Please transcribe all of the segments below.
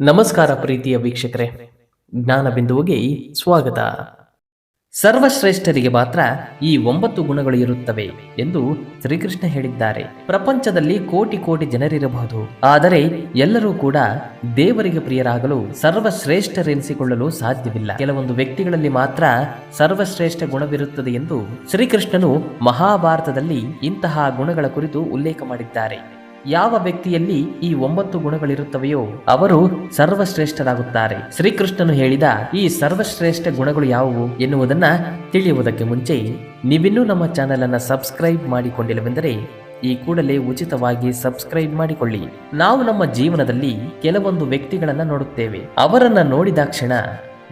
ನಮಸ್ಕಾರ ಪ್ರೀತಿಯ ವೀಕ್ಷಕರೇ ಜ್ಞಾನ ಬಿಂದುವಿಗೆ ಸ್ವಾಗತ. ಸರ್ವಶ್ರೇಷ್ಠರಿಗೆ ಮಾತ್ರ ಈ ಒಂಬತ್ತು ಗುಣಗಳು ಇರುತ್ತವೆ ಎಂದು ಶ್ರೀಕೃಷ್ಣ ಹೇಳಿದ್ದಾರೆ. ಪ್ರಪಂಚದಲ್ಲಿ ಕೋಟಿ ಕೋಟಿ ಜನರಿರಬಹುದು. ಆದರೆ ಎಲ್ಲರೂ ಕೂಡ ದೇವರಿಗೆ ಪ್ರಿಯರಾಗಲು ಸರ್ವಶ್ರೇಷ್ಠರೆನಿಸಿಕೊಳ್ಳಲು ಸಾಧ್ಯವಿಲ್ಲ. ಕೆಲವೊಂದು ವ್ಯಕ್ತಿಗಳಲ್ಲಿ ಮಾತ್ರ ಸರ್ವಶ್ರೇಷ್ಠ ಗುಣವಿರುತ್ತದೆ ಎಂದು ಶ್ರೀಕೃಷ್ಣನು ಮಹಾಭಾರತದಲ್ಲಿ ಇಂತಹ ಗುಣಗಳ ಕುರಿತು ಉಲ್ಲೇಖ ಮಾಡಿದ್ದಾರೆ. ಯಾವ ವ್ಯಕ್ತಿಯಲ್ಲಿ ಈ ಒಂಬತ್ತು ಗುಣಗಳಿರುತ್ತವೆಯೋ ಅವರು ಸರ್ವಶ್ರೇಷ್ಠರಾಗುತ್ತಾರೆ. ಶ್ರೀಕೃಷ್ಣನು ಹೇಳಿದ ಈ ಸರ್ವಶ್ರೇಷ್ಠ ಗುಣಗಳು ಯಾವುವು ಎನ್ನುವುದನ್ನ ತಿಳಿಯುವುದಕ್ಕೆ ಮುಂಚೆ ನೀವಿನ್ನೂ ನಮ್ಮ ಚಾನೆಲ್ ಅನ್ನ ಸಬ್ಸ್ಕ್ರೈಬ್ ಮಾಡಿಕೊಂಡಿಲ್ಲವೆಂದರೆ ಈ ಕೂಡಲೇ ಉಚಿತವಾಗಿ ಸಬ್ಸ್ಕ್ರೈಬ್ ಮಾಡಿಕೊಳ್ಳಿ. ನಾವು ನಮ್ಮ ಜೀವನದಲ್ಲಿ ಕೆಲವೊಂದು ವ್ಯಕ್ತಿಗಳನ್ನ ನೋಡುತ್ತೇವೆ. ಅವರನ್ನ ನೋಡಿದ ಕ್ಷಣ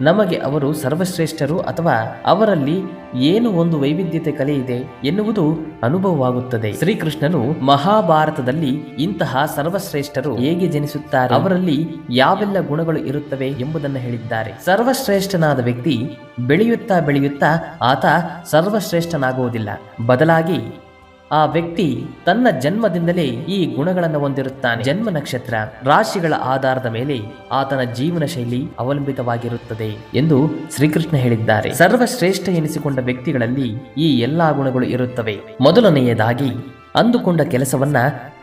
ನಮಗೆ ಅವರು ಸರ್ವಶ್ರೇಷ್ಠರು ಅಥವಾ ಅವರಲ್ಲಿ ಏನು ಒಂದು ವೈವಿಧ್ಯತೆ ಕಲೆ ಇದೆ ಎನ್ನುವುದು ಅನುಭವವಾಗುತ್ತದೆ. ಶ್ರೀಕೃಷ್ಣನು ಮಹಾಭಾರತದಲ್ಲಿ ಇಂತಹ ಸರ್ವಶ್ರೇಷ್ಠರು ಹೇಗೆ ಜನಿಸುತ್ತಾರೆ, ಅವರಲ್ಲಿ ಯಾವೆಲ್ಲ ಗುಣಗಳು ಇರುತ್ತವೆ ಎಂಬುದನ್ನು ಹೇಳಿದ್ದಾರೆ. ಸರ್ವಶ್ರೇಷ್ಠನಾದ ವ್ಯಕ್ತಿ ಬೆಳೆಯುತ್ತಾ ಬೆಳೆಯುತ್ತಾ ಆತ ಸರ್ವಶ್ರೇಷ್ಠನಾಗುವುದಿಲ್ಲ. ಬದಲಾಗಿ ಆ ವ್ಯಕ್ತಿ ತನ್ನ ಜನ್ಮದಿಂದಲೇ ಈ ಗುಣಗಳನ್ನು ಹೊಂದಿರುತ್ತಾನೆ. ಜನ್ಮ ನಕ್ಷತ್ರ ರಾಶಿಗಳ ಆಧಾರದ ಮೇಲೆ ಆತನ ಜೀವನ ಶೈಲಿ ಅವಲಂಬಿತವಾಗಿರುತ್ತದೆ ಎಂದು ಶ್ರೀಕೃಷ್ಣ ಹೇಳಿದ್ದಾರೆ. ಸರ್ವಶ್ರೇಷ್ಠ ಎನಿಸಿಕೊಂಡ ವ್ಯಕ್ತಿಗಳಲ್ಲಿ ಈ ಎಲ್ಲಾ ಗುಣಗಳು ಇರುತ್ತವೆ. ಮೊದಲನೆಯದಾಗಿ ಅಂದುಕೊಂಡ ಕೆಲಸವನ್ನ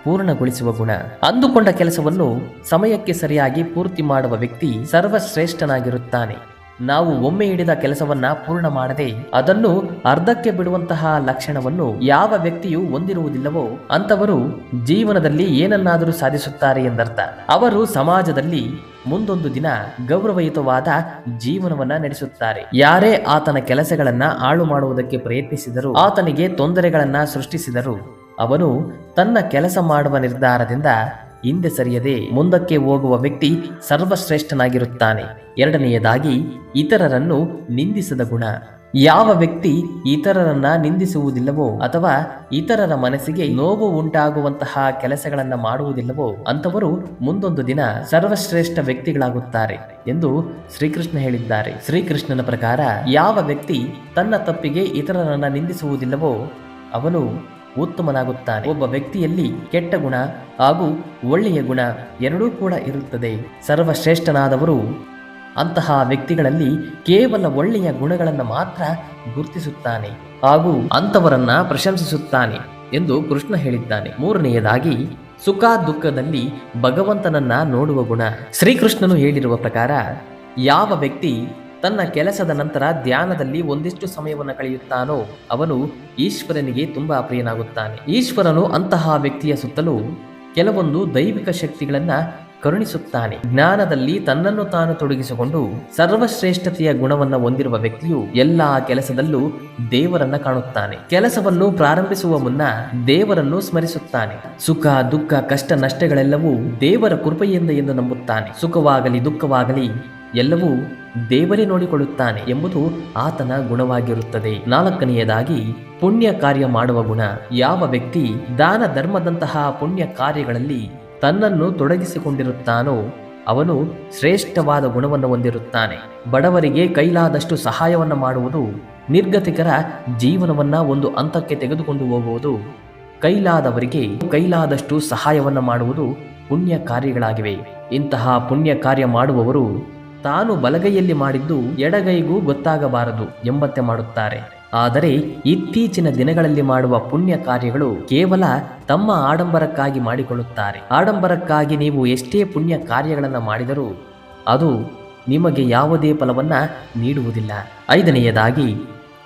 ಪೂರ್ಣಗೊಳಿಸುವ ಗುಣ. ಅಂದುಕೊಂಡ ಕೆಲಸವನ್ನು ಸಮಯಕ್ಕೆ ಸರಿಯಾಗಿ ಪೂರ್ತಿ ಮಾಡುವ ವ್ಯಕ್ತಿ ಸರ್ವಶ್ರೇಷ್ಠನಾಗಿರುತ್ತಾನೆ. ನಾವು ಒಮ್ಮೆ ಹಿಡಿದ ಕೆಲಸವನ್ನ ಪೂರ್ಣ ಮಾಡದೆ ಅದನ್ನು ಅರ್ಧಕ್ಕೆ ಬಿಡುವಂತಹ ಲಕ್ಷಣವನ್ನು ಯಾವ ವ್ಯಕ್ತಿಯು ಹೊಂದಿರುವುದಿಲ್ಲವೋ ಅಂತವರು ಜೀವನದಲ್ಲಿ ಏನನ್ನಾದರೂ ಸಾಧಿಸುತ್ತಾರೆ ಎಂದರ್ಥ. ಅವರು ಸಮಾಜದಲ್ಲಿ ಮುಂದೊಂದು ದಿನ ಗೌರವಯುತವಾದ ಜೀವನವನ್ನ ನಡೆಸುತ್ತಾರೆ. ಯಾರೇ ಆತನ ಕೆಲಸಗಳನ್ನ ಹಾಳು ಮಾಡುವುದಕ್ಕೆ ಪ್ರಯತ್ನಿಸಿದರೂ, ಆತನಿಗೆ ತೊಂದರೆಗಳನ್ನ ಸೃಷ್ಟಿಸಿದರು, ಅವನು ತನ್ನ ಕೆಲಸ ಮಾಡುವ ನಿರ್ಧಾರದಿಂದ ಹಿಂದೆ ಸರಿಯದೆ ಮುಂದಕ್ಕೆ ಹೋಗುವ ವ್ಯಕ್ತಿ ಸರ್ವಶ್ರೇಷ್ಠನಾಗಿರುತ್ತಾನೆ. ಎರಡನೆಯದಾಗಿ, ಇತರರನ್ನು ನಿಂದಿಸದ ಗುಣ. ಯಾವ ವ್ಯಕ್ತಿ ಇತರರನ್ನ ನಿಂದಿಸುವುದಿಲ್ಲವೋ ಅಥವಾ ಇತರರ ಮನಸ್ಸಿಗೆ ನೋವು ಉಂಟಾಗುವಂತಹ ಕೆಲಸಗಳನ್ನ ಮಾಡುವುದಿಲ್ಲವೋ ಅಂತವರು ಮುಂದೊಂದು ದಿನ ಸರ್ವಶ್ರೇಷ್ಠ ವ್ಯಕ್ತಿಗಳಾಗುತ್ತಾರೆ ಎಂದು ಶ್ರೀಕೃಷ್ಣ ಹೇಳಿದ್ದಾರೆ. ಶ್ರೀಕೃಷ್ಣನ ಪ್ರಕಾರ, ಯಾವ ವ್ಯಕ್ತಿ ತನ್ನ ತಪ್ಪಿಗೆ ಇತರರನ್ನ ನಿಂದಿಸುವುದಿಲ್ಲವೋ ಅವನು ಉತ್ತಮನಾಗುತ್ತಾನೆ. ಒಬ್ಬ ವ್ಯಕ್ತಿಯಲ್ಲಿ ಕೆಟ್ಟ ಗುಣ ಹಾಗೂ ಒಳ್ಳೆಯ ಗುಣ ಎರಡೂ ಕೂಡ ಇರುತ್ತದೆ. ಸರ್ವಶ್ರೇಷ್ಠನಾದವರು ಅಂತಹ ವ್ಯಕ್ತಿಗಳಲ್ಲಿ ಕೇವಲ ಒಳ್ಳೆಯ ಗುಣಗಳನ್ನು ಮಾತ್ರ ಗುರುತಿಸುತ್ತಾನೆ ಹಾಗೂ ಅಂಥವರನ್ನ ಪ್ರಶಂಸಿಸುತ್ತಾನೆ ಎಂದು ಕೃಷ್ಣ ಹೇಳಿದ್ದಾನೆ. ಮೂರನೆಯದಾಗಿ, ಸುಖ ದುಃಖದಲ್ಲಿ ಭಗವಂತನನ್ನ ನೋಡುವ ಗುಣ. ಶ್ರೀಕೃಷ್ಣನು ಹೇಳಿರುವ ಪ್ರಕಾರ, ಯಾವ ವ್ಯಕ್ತಿ ತನ್ನ ಕೆಲಸದ ನಂತರ ಧ್ಯಾನದಲ್ಲಿ ಒಂದಿಷ್ಟು ಸಮಯವನ್ನು ಕಳೆಯುತ್ತಾನೋ ಅವನು ಈಶ್ವರನಿಗೆ ತುಂಬಾ ಪ್ರಿಯನಾಗುತ್ತಾನೆ. ಈಶ್ವರನು ಅಂತಹ ವ್ಯಕ್ತಿಯ ಸುತ್ತಲೂ ಕೆಲವೊಂದು ದೈವಿಕ ಶಕ್ತಿಗಳನ್ನ ಕರುಣಿಸುತ್ತಾನೆ. ಜ್ಞಾನದಲ್ಲಿ ತನ್ನನ್ನು ತಾನು ತೊಡಗಿಸಿಕೊಂಡು ಸರ್ವಶ್ರೇಷ್ಠತೆಯ ಗುಣವನ್ನ ಹೊಂದಿರುವ ವ್ಯಕ್ತಿಯು ಎಲ್ಲಾ ಕೆಲಸದಲ್ಲೂ ದೇವರನ್ನ ಕಾಣುತ್ತಾನೆ. ಕೆಲಸವನ್ನು ಪ್ರಾರಂಭಿಸುವ ಮುನ್ನ ದೇವರನ್ನು ಸ್ಮರಿಸುತ್ತಾನೆ. ಸುಖ, ದುಃಖ, ಕಷ್ಟ, ನಷ್ಟಗಳೆಲ್ಲವೂ ದೇವರ ಕೃಪೆಯಿಂದ ಎಂದು ನಂಬುತ್ತಾನೆ. ಸುಖವಾಗಲಿ, ದುಃಖವಾಗಲಿ ಎಲ್ಲವೂ ದೇವರೇ ನೋಡಿಕೊಳ್ಳುತ್ತಾನೆ ಎಂಬುದು ಆತನ ಗುಣವಾಗಿರುತ್ತದೆ. ನಾಲ್ಕನೆಯದಾಗಿ, ಪುಣ್ಯ ಕಾರ್ಯ ಮಾಡುವ ಗುಣ. ಯಾವ ವ್ಯಕ್ತಿ ದಾನ ಧರ್ಮದಂತಹ ಪುಣ್ಯ ಕಾರ್ಯಗಳಲ್ಲಿ ತನ್ನನ್ನು ತೊಡಗಿಸಿಕೊಂಡಿರುತ್ತಾನೋ, ಅವನು ಶ್ರೇಷ್ಠವಾದ ಗುಣವನ್ನು ಹೊಂದಿರುತ್ತಾನೆ. ಬಡವರಿಗೆ ಕೈಲಾದಷ್ಟು ಸಹಾಯವನ್ನು ಮಾಡುವುದು ನಿರ್ಗತಿಕರ ಜೀವನವನ್ನ ಒಂದು ಹಂತಕ್ಕೆ ತೆಗೆದುಕೊಂಡು ಹೋಗುವುದು, ಕೈಲಾದವರಿಗೆ ಕೈಲಾದಷ್ಟು ಸಹಾಯವನ್ನು ಮಾಡುವುದು ಪುಣ್ಯ ಕಾರ್ಯಗಳಾಗಿವೆ. ಇಂತಹ ಪುಣ್ಯ ಕಾರ್ಯ ಮಾಡುವವರು ತಾನು ಬಲಗೈಯಲ್ಲಿ ಮಾಡಿದ್ದು ಎಡಗೈಗೂ ಗೊತ್ತಾಗಬಾರದು ಎಂಬಂತೆ ಮಾಡುತ್ತಾರೆ. ಆದರೆ ಇತ್ತೀಚಿನ ದಿನಗಳಲ್ಲಿ ಮಾಡುವ ಪುಣ್ಯ ಕಾರ್ಯಗಳು ಕೇವಲ ತಮ್ಮ ಆಡಂಬರಕ್ಕಾಗಿ ಮಾಡಿಕೊಳ್ಳುತ್ತಾರೆ. ಆಡಂಬರಕ್ಕಾಗಿ ನೀವು ಎಷ್ಟೇ ಪುಣ್ಯ ಕಾರ್ಯಗಳನ್ನು ಮಾಡಿದರೂ ಅದು ನಿಮಗೆ ಯಾವುದೇ ಫಲವನ್ನು ನೀಡುವುದಿಲ್ಲ. ಐದನೆಯದಾಗಿ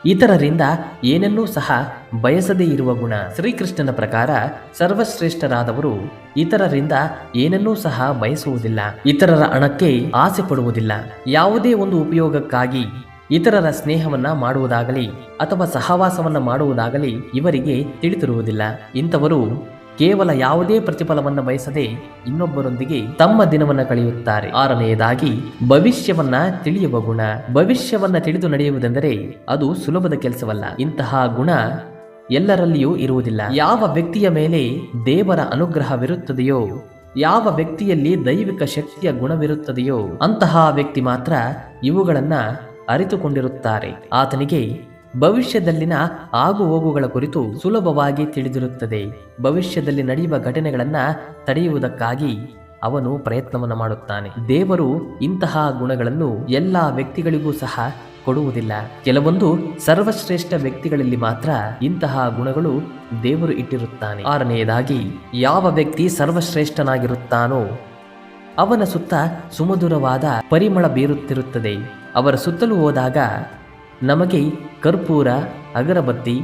ಇತರರಿಂದ ಏನನ್ನೂ ಸಹ ಬಯಸದೇ ಇರುವ ಗುಣ. ಶ್ರೀಕೃಷ್ಣನ ಪ್ರಕಾರ ಸರ್ವಶ್ರೇಷ್ಠರಾದವರು ಇತರರಿಂದ ಏನನ್ನೂ ಸಹ ಬಯಸುವುದಿಲ್ಲ. ಇತರರ ಹಣಕ್ಕೆ ಆಸೆ ಪಡುವುದಿಲ್ಲ. ಯಾವುದೇ ಒಂದು ಉಪಯೋಗಕ್ಕಾಗಿ ಇತರರ ಸ್ನೇಹವನ್ನ ಮಾಡುವುದಾಗಲಿ ಅಥವಾ ಸಹವಾಸವನ್ನ ಮಾಡುವುದಾಗಲಿ ಇವರಿಗೆ ತಿಳಿದಿರುವುದಿಲ್ಲ. ಇಂಥವರು ಕೇವಲ ಯಾವುದೇ ಪ್ರತಿಫಲವನ್ನು ಬಯಸದೆ ಇನ್ನೊಬ್ಬರೊಂದಿಗೆ ತಮ್ಮ ದಿನವನ್ನು ಕಳೆಯುತ್ತಾರೆ. ಆರನೆಯದಾಗಿ, ಭವಿಷ್ಯವನ್ನ ತಿಳಿಯುವ ಗುಣ. ಭವಿಷ್ಯವನ್ನ ತಿಳಿದು ನಡೆಯುವುದೆಂದರೆ ಅದು ಸುಲಭದ ಕೆಲಸವಲ್ಲ. ಇಂತಹ ಗುಣ ಎಲ್ಲರಲ್ಲಿಯೂ ಇರುವುದಿಲ್ಲ. ಯಾವ ವ್ಯಕ್ತಿಯ ಮೇಲೆ ದೇವರ ಅನುಗ್ರಹವಿರುತ್ತದೆಯೋ, ಯಾವ ವ್ಯಕ್ತಿಯಲ್ಲಿ ದೈವಿಕ ಶಕ್ತಿಯ ಗುಣವಿರುತ್ತದೆಯೋ, ಅಂತಹ ವ್ಯಕ್ತಿ ಮಾತ್ರ ಇವುಗಳನ್ನ ಅರಿತುಕೊಂಡಿರುತ್ತಾರೆ. ಆತನಿಗೆ ಭವಿಷ್ಯದಲ್ಲಿನ ಆಗು ಹೋಗುಗಳ ಕುರಿತು ಸುಲಭವಾಗಿ ತಿಳಿದಿರುತ್ತದೆ. ಭವಿಷ್ಯದಲ್ಲಿ ನಡೆಯುವ ಘಟನೆಗಳನ್ನ ತಡೆಯುವುದಕ್ಕಾಗಿ ಅವನು ಪ್ರಯತ್ನವನ್ನು ಮಾಡುತ್ತಾನೆ. ದೇವರು ಇಂತಹ ಗುಣಗಳನ್ನು ಎಲ್ಲ ವ್ಯಕ್ತಿಗಳಿಗೂ ಸಹ ಕೊಡುವುದಿಲ್ಲ. ಕೆಲವೊಂದು ಸರ್ವಶ್ರೇಷ್ಠ ವ್ಯಕ್ತಿಗಳಲ್ಲಿ ಮಾತ್ರ ಇಂತಹ ಗುಣಗಳು ದೇವರು ಇಟ್ಟಿರುತ್ತಾನೆ. ಆರನೆಯದಾಗಿ, ಯಾವ ವ್ಯಕ್ತಿ ಸರ್ವಶ್ರೇಷ್ಠನಾಗಿರುತ್ತಾನೋ ಅವನ ಸುತ್ತ ಸುಮಧುರವಾದ ಪರಿಮಳ ಬೀರುತ್ತಿರುತ್ತದೆ. ಅವರ ಸುತ್ತಲೂ ಹೋದಾಗ ನಮಗೆ ಕರ್ಪೂರ, ಅಗರಬತ್ತಿ,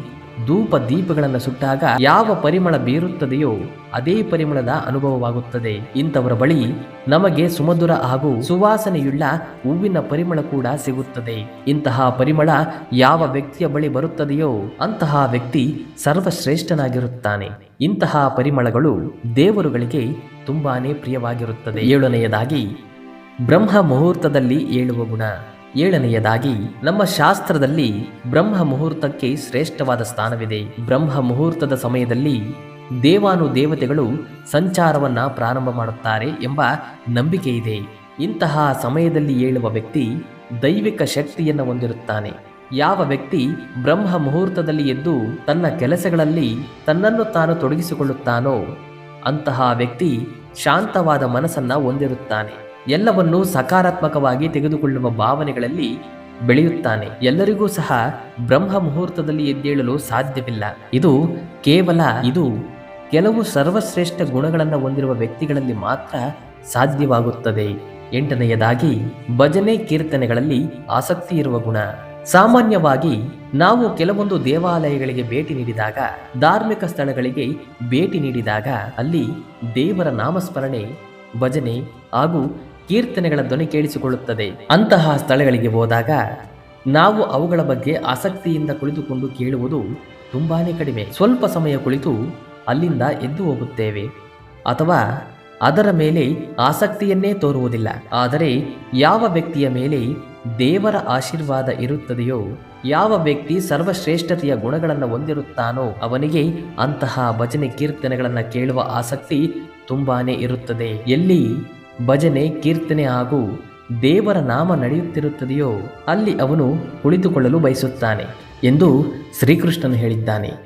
ಧೂಪ ದೀಪಗಳನ್ನು ಸುಟ್ಟಾಗ ಯಾವ ಪರಿಮಳ ಬೀರುತ್ತದೆಯೋ ಅದೇ ಪರಿಮಳದ ಅನುಭವವಾಗುತ್ತದೆ. ಇಂಥವರ ಬಳಿ ನಮಗೆ ಸುಮಧುರ ಹಾಗೂ ಸುವಾಸನೆಯುಳ್ಳ ಹೂವಿನ ಪರಿಮಳ ಕೂಡ ಸಿಗುತ್ತದೆ. ಇಂತಹ ಪರಿಮಳ ಯಾವ ವ್ಯಕ್ತಿಯ ಬಳಿ ಬರುತ್ತದೆಯೋ ಅಂತಹ ವ್ಯಕ್ತಿ ಸರ್ವಶ್ರೇಷ್ಠನಾಗಿರುತ್ತಾನೆ. ಇಂತಹ ಪರಿಮಳಗಳು ದೇವರುಗಳಿಗೆ ತುಂಬಾನೇ ಪ್ರಿಯವಾಗಿರುತ್ತದೆ. ಏಳನೆಯದಾಗಿ, ಬ್ರಹ್ಮ ಮುಹೂರ್ತದಲ್ಲಿ ಏಳುವ ಗುಣ. ಏಳನೆಯದಾಗಿ, ನಮ್ಮ ಶಾಸ್ತ್ರದಲ್ಲಿ ಬ್ರಹ್ಮ ಮುಹೂರ್ತಕ್ಕೆ ಶ್ರೇಷ್ಠವಾದ ಸ್ಥಾನವಿದೆ. ಬ್ರಹ್ಮ ಮುಹೂರ್ತದ ಸಮಯದಲ್ಲಿ ದೇವಾನು ದೇವತೆಗಳು ಸಂಚಾರವನ್ನು ಪ್ರಾರಂಭ ಮಾಡುತ್ತಾರೆ ಎಂಬ ನಂಬಿಕೆ ಇದೆ. ಇಂತಹ ಸಮಯದಲ್ಲಿ ಏಳುವ ವ್ಯಕ್ತಿ ದೈವಿಕ ಶಕ್ತಿಯನ್ನು ಹೊಂದಿರುತ್ತಾನೆ. ಯಾವ ವ್ಯಕ್ತಿ ಬ್ರಹ್ಮ ಮುಹೂರ್ತದಲ್ಲಿ ಎದ್ದು ತನ್ನ ಕೆಲಸಗಳಲ್ಲಿ ತನ್ನನ್ನು ತಾನು ತೊಡಗಿಸಿಕೊಳ್ಳುತ್ತಾನೋ, ಅಂತಹ ವ್ಯಕ್ತಿ ಶಾಂತವಾದ ಮನಸ್ಸನ್ನು ಹೊಂದಿರುತ್ತಾನೆ. ಎಲ್ಲವನ್ನೂ ಸಕಾರಾತ್ಮಕವಾಗಿ ತೆಗೆದುಕೊಳ್ಳುವ ಭಾವನೆಗಳಲ್ಲಿ ಬೆಳೆಯುತ್ತಾನೆ. ಎಲ್ಲರಿಗೂ ಸಹ ಬ್ರಹ್ಮ ಮುಹೂರ್ತದಲ್ಲಿ ಎದ್ದೇಳಲು ಸಾಧ್ಯವಿಲ್ಲ. ಇದು ಕೇವಲ, ಇದು ಕೆಲವು ಸರ್ವಶ್ರೇಷ್ಠ ಗುಣಗಳನ್ನು ಹೊಂದಿರುವ ವ್ಯಕ್ತಿಗಳಲ್ಲಿ ಮಾತ್ರ ಸಾಧ್ಯವಾಗುತ್ತದೆ. ಎಂಟನೆಯದಾಗಿ, ಭಜನೆ ಕೀರ್ತನೆಗಳಲ್ಲಿ ಆಸಕ್ತಿ ಇರುವ ಗುಣ. ಸಾಮಾನ್ಯವಾಗಿ, ನಾವು ಕೆಲವೊಂದು ದೇವಾಲಯಗಳಿಗೆ ಭೇಟಿ ನೀಡಿದಾಗ, ಧಾರ್ಮಿಕ ಸ್ಥಳಗಳಿಗೆ ಭೇಟಿ ನೀಡಿದಾಗ ಅಲ್ಲಿ ದೇವರ ನಾಮಸ್ಮರಣೆ, ಭಜನೆ ಹಾಗೂ ಕೀರ್ತನೆಗಳ ಧ್ವನಿ ಕೇಳಿಸಿಕೊಳ್ಳುತ್ತದೆ. ಅಂತಹ ಸ್ಥಳಗಳಿಗೆ ಹೋದಾಗ ನಾವು ಅವುಗಳ ಬಗ್ಗೆ ಆಸಕ್ತಿಯಿಂದ ಕುಳಿತುಕೊಂಡು ಕೇಳುವುದು ತುಂಬಾನೇ ಕಡಿಮೆ. ಸ್ವಲ್ಪ ಸಮಯ ಕುಳಿತು ಅಲ್ಲಿಂದ ಎದ್ದು ಹೋಗುತ್ತೇವೆ. ಅಥವಾ ಅದರ ಮೇಲೆ ಆಸಕ್ತಿಯನ್ನೇ ತೋರುವುದಿಲ್ಲ. ಆದರೆ ಯಾವ ವ್ಯಕ್ತಿಯ ಮೇಲೆ ದೇವರ ಆಶೀರ್ವಾದ ಇರುತ್ತದೆಯೋ, ಯಾವ ವ್ಯಕ್ತಿ ಸರ್ವಶ್ರೇಷ್ಠತೆಯ ಗುಣಗಳನ್ನು ಹೊಂದಿರುತ್ತಾನೋ, ಅವನಿಗೆ ಅಂತಹ ಭಜನೆ ಕೀರ್ತನೆಗಳನ್ನು ಕೇಳುವ ಆಸಕ್ತಿ ತುಂಬಾನೇ ಇರುತ್ತದೆ. ಎಲ್ಲಿ ಭಜನೆ ಕೀರ್ತನೆ ಹಾಗೂ ದೇವರ ನಾಮ ನಡೆಯುತ್ತಿರುತ್ತದೆಯೋ ಅಲ್ಲಿ ಅವನು ಕುಳಿತುಕೊಳ್ಳಲು ಬಯಸುತ್ತಾನೆ ಎಂದು ಶ್ರೀಕೃಷ್ಣನು ಹೇಳಿದ್ದಾನೆ.